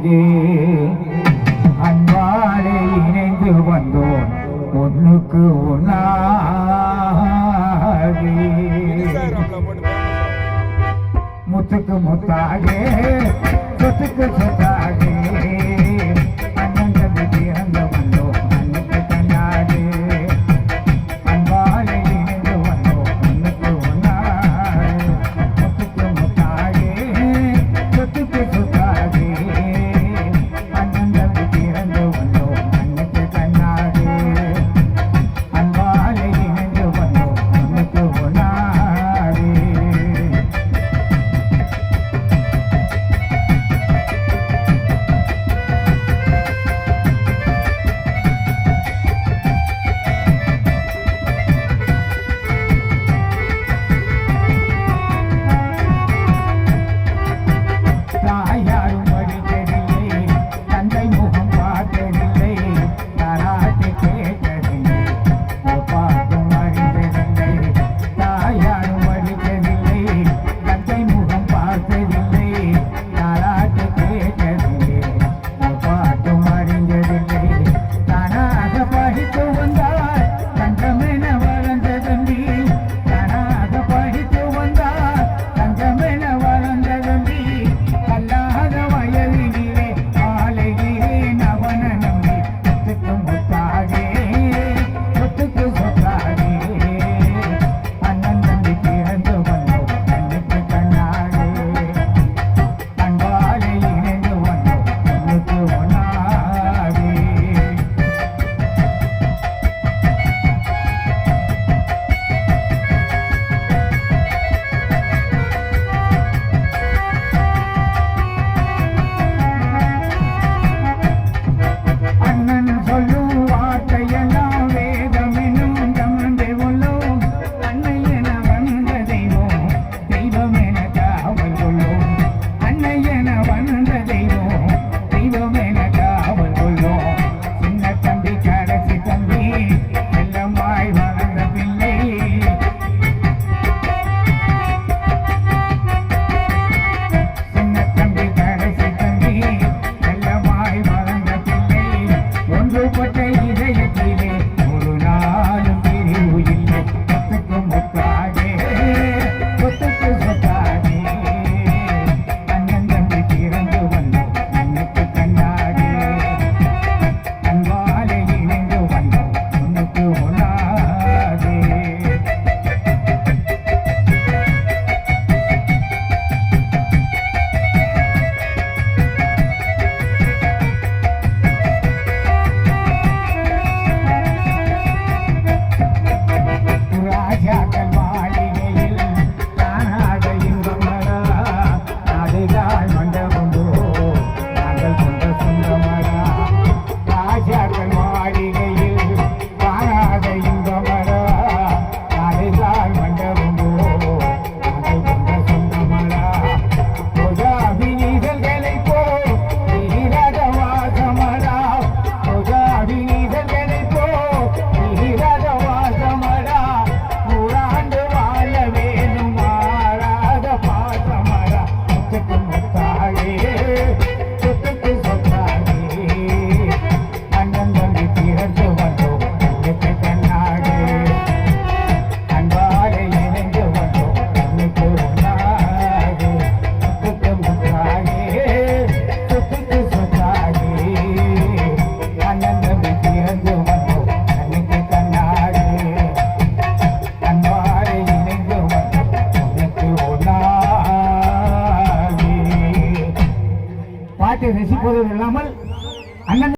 ಕೊಡಗೆ ಅನ್ವಾರೆ ಇನೆಂದು ಬಂದು ಒಂದು ಕೂನಾಗಿ ಮುತ್ತಕ್ಕೆ ಮುತ್ತಾಗೆ பட்டை i don't know